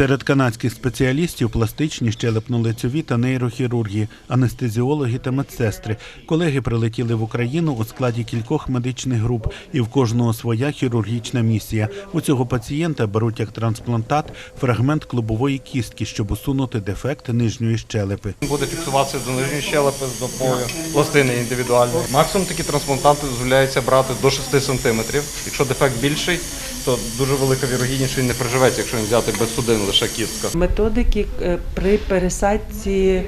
Серед канадських спеціалістів пластичні, щелепно-лицьові та нейрохірурги, анестезіологи та медсестри. Колеги прилетіли в Україну у складі кількох медичних груп, і в кожного своя хірургічна місія. У цього пацієнта беруть як трансплантат фрагмент клубової кістки, щоб усунути дефект нижньої щелепи. Буде фіксуватися до нижньої щелепи з допомогою пластини індивідуальної. Максимум такі трансплантанти дозволяється брати до 6 см. Якщо дефект більший, то дуже велика вірогідність, що він не приживеться, якщо він взяти без судин лише кістка. Методики е, при пересадці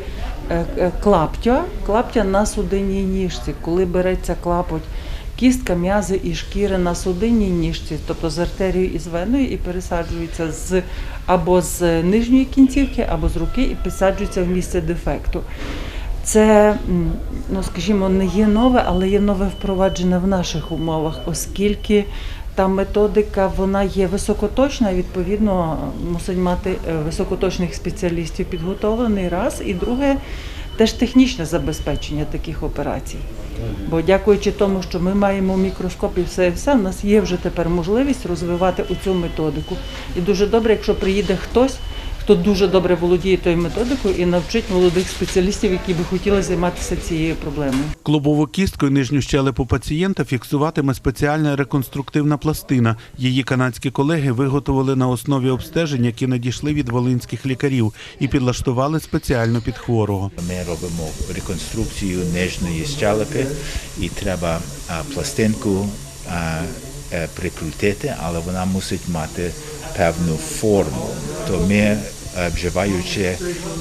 е, е, клаптя, клаптя на судинній ніжці, коли береться клапоть. Кістка, м'язи і шкіри на судинній ніжці, тобто з артерією і з веною, і пересаджується з або з нижньої кінцівки, або з руки, і пересаджується в місце дефекту. Це, ну скажімо, не є нове, але є нове впроваджене в наших умовах, оскільки та методика вона є високоточна, відповідно, мусить мати е, високоточних спеціалістів підготовлений раз. І друге, теж технічне забезпечення таких операцій. Бо дякуючи тому, що ми маємо мікроскоп і все, і все, в нас є вже тепер можливість розвивати цю методику. І дуже добре, якщо приїде хтось, хто дуже добре володіє тою методикою і навчить молодих спеціалістів, які би хотіли займатися цією проблемою. Клубову кістку нижню щелепу пацієнта фіксуватиме спеціальна реконструктивна пластина. Її канадські колеги виготовили на основі обстежень, які надійшли від волинських лікарів, і підлаштували спеціально під хворого. Ми робимо реконструкцію нижньої щелепи і треба пластинку е, прикрутити, але вона мусить мати певну форму. То ми, вживаючи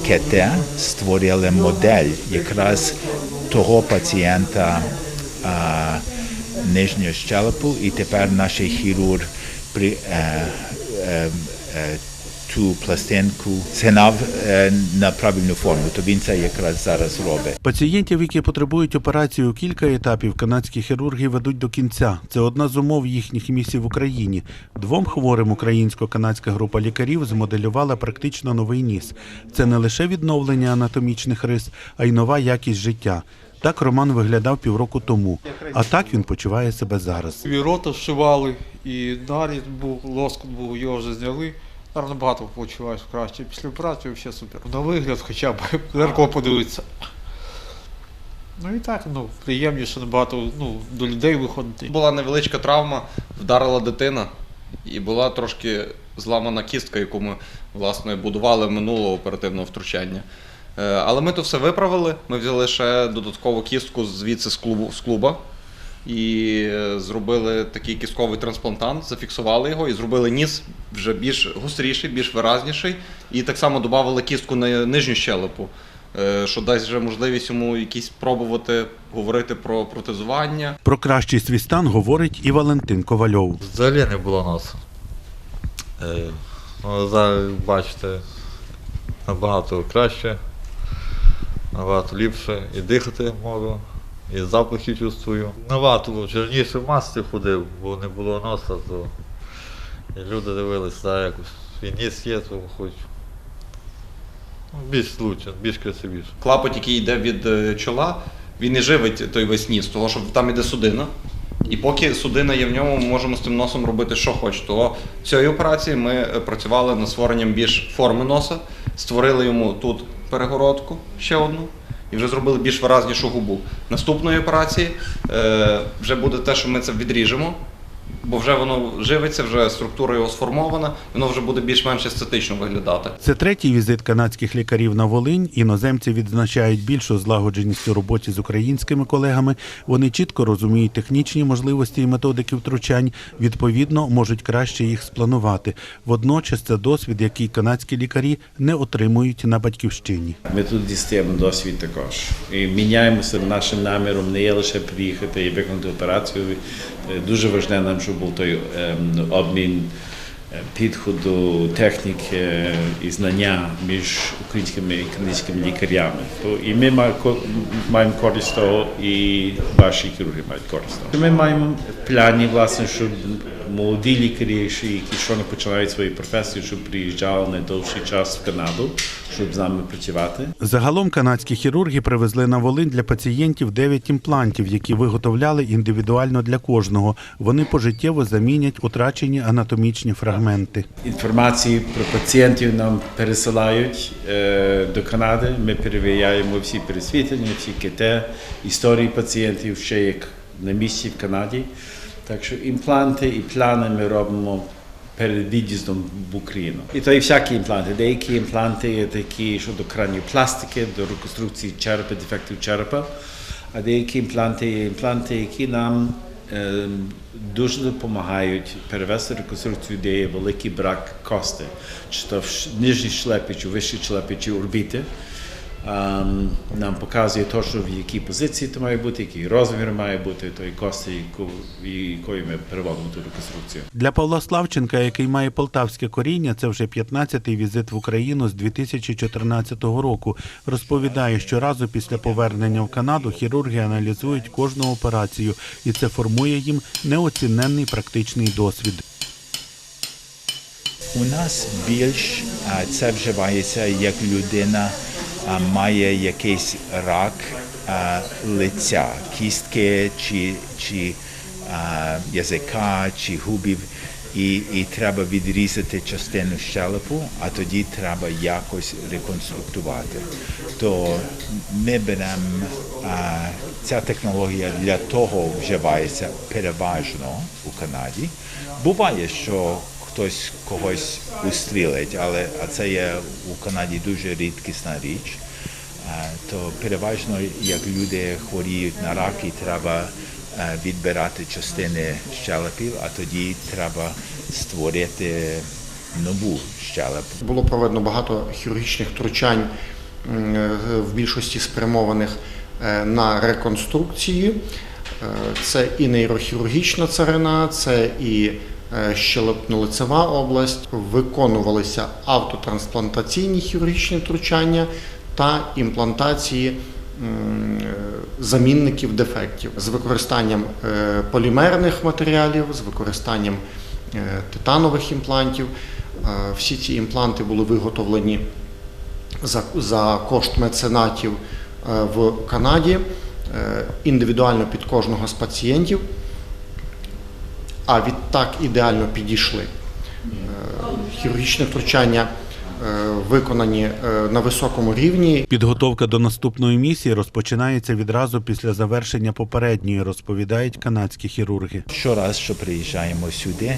КТ, створили модель якраз того пацієнта а, нижнього щелепу, і тепер наш хірург при е, е, е, ту пластинку згинав е, на правильну форму. То він це якраз зараз робить. Пацієнтів, які потребують операції у кілька етапів, канадські хірурги ведуть до кінця. Це одна з умов їхніх місій в Україні. Двом хворим українсько-канадська група лікарів змоделювала практично новий ніс. Це не лише відновлення анатомічних рис, а й нова якість життя. Так Роман виглядав півроку тому, а так він почуває себе зараз. І рота вшивали, і нарід був, лоскут був, його вже зняли. Зараз набагато почуваюся краще. Після операції взагалі супер. На вигляд хоча б зеркало подивитися. Ну і так, ну, приємніше набагато ну, до людей виходити. Була невеличка травма, вдарила дитина, і була трошки зламана кістка, яку ми власне будували минулого оперативного втручання. Е, Але ми то все виправили. Ми взяли ще додаткову кістку звідси з клубу з клуба. І е, зробили такий кістковий трансплантант, зафіксували його і зробили ніс вже більш гостріший, більш виразніший. І так само додали кістку на нижню щелепу, е, що дасть вже можливість йому якісь пробувати говорити про протезування. Про кращий свій стан говорить і Валентин Ковальов. Взагалі не було носа. Е, ну, зараз, бачите, набагато краще, набагато ліпше. І дихати можу, і запахи чувствую. Набагато черніше в масці ходив, бо не було носа, то і люди дивилися, зараз якось і ніс є, то хоч ну, більш лучше, більш красивіше. клапоть, який йде від е, чола, він не живить той весь ніс, тому що там іде судина. І поки судина є в ньому, ми можемо з тим носом робити, що хочемо. Того в операції ми е, працювали над створенням більш форми носа, створили йому тут перегородку ще одну. І вже зробили більш виразнішу губу. Наступної операції е, вже буде те, що ми це відріжемо, бо вже воно живиться, вже структура його сформована, воно вже буде більш-менш естетично виглядати. Це третій візит канадських лікарів на Волинь. Іноземці відзначають більшу злагодженість у роботі з українськими колегами. Вони чітко розуміють технічні можливості і методики втручань. Відповідно, можуть краще їх спланувати. Водночас це досвід, який канадські лікарі не отримують на батьківщині. Ми тут дістаємо досвід також. І міняємося нашим наміром не є лише приїхати і виконати операцію. Дуже важливо нам, щоб був той ем, обмін е, підходу, техніки і знання між українськими і канадськими лікарями. І ми маємо користь того, і ваші хірурги мають користь. Ми маємо в плані, власне, щоб молоді лікарі, які щойно починають свою професію, щоб приїжджали на довший час в Канаду, щоб з нами працювати. Загалом канадські хірурги привезли на Волинь для пацієнтів 9 імплантів, які виготовляли індивідуально для кожного. Вони пожиттєво замінять утрачені анатомічні фрагменти. Інформацію про пацієнтів нам пересилають е, до Канади. Ми перевіряємо всі пересвітлення, всі КТ, історії пацієнтів ще як на місці в Канаді. Так що імпланти і плани ми робимо перед від'їздом в Україну. І то і всякі імпланти. Деякі імпланти є такі щодо краніопластики, до реконструкції черепа, дефектів черепа. А деякі імпланти є імпланти, які нам е, дуже допомагають перевести реконструкцію, де є великий брак кости, чи то в нижній шлепі, чи вищій шлепі, чи орбіти. Нам показує точно в якій позиції то має бути, який розмір має бути тої кости, яку, якою ми переводимо ту реконструкцію. Для Павла Славченка, який має полтавське коріння, це вже 15-й візит в Україну з 2014 року. Розповідає, що разу після повернення в Канаду хірурги аналізують кожну операцію, і це формує їм неоціненний практичний досвід. У нас більш це вживається, як людина має якийсь рак а, лиця, кістки чи, чи а, язика, чи губів, і, і треба відрізати частину щелепу, а тоді треба якось реконструктувати. То ми беремо а, ця технологія для того вживається переважно у Канаді. Буває, що хтось когось устрілить, але а це є у Канаді дуже рідкісна річ. То переважно, як люди хворіють на рак, і треба е, відбирати частини щелепів, а тоді треба створити нову щелепу. Було проведено багато хірургічних втручань е, в більшості спрямованих е, на реконструкції. Е, Це і нейрохірургічна царина, це і е, щелепно-лицева область. Виконувалися автотрансплантаційні хірургічні втручання та імплантації е, замінників дефектів з використанням е, полімерних матеріалів, з використанням е, титанових імплантів. Е, Всі ці імпланти були виготовлені за, кошт меценатів е, в Канаді, е, індивідуально під кожного з пацієнтів, а відтак ідеально підійшли. Е, Хірургічне втручання е, виконані е, на високому рівні. Підготовка до наступної місії розпочинається відразу після завершення попередньої, розповідають канадські хірурги. Щораз, що приїжджаємо сюди,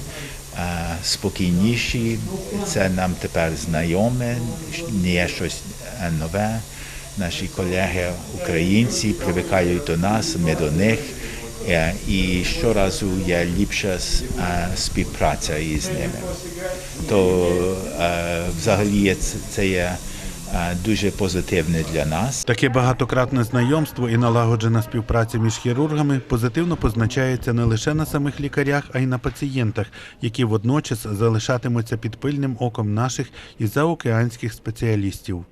спокійніші, це нам тепер знайоме, не є щось нове. Наші колеги українці привикають до нас, ми до них. І щоразу є ліпша співпраця із ними. То взагалі це- є дуже позитивне для нас. Таке багатократне знайомство і налагоджена співпраця між хірургами позитивно позначається не лише на самих лікарях, а й на пацієнтах, які водночас залишатимуться під пильним оком наших і заокеанських спеціалістів.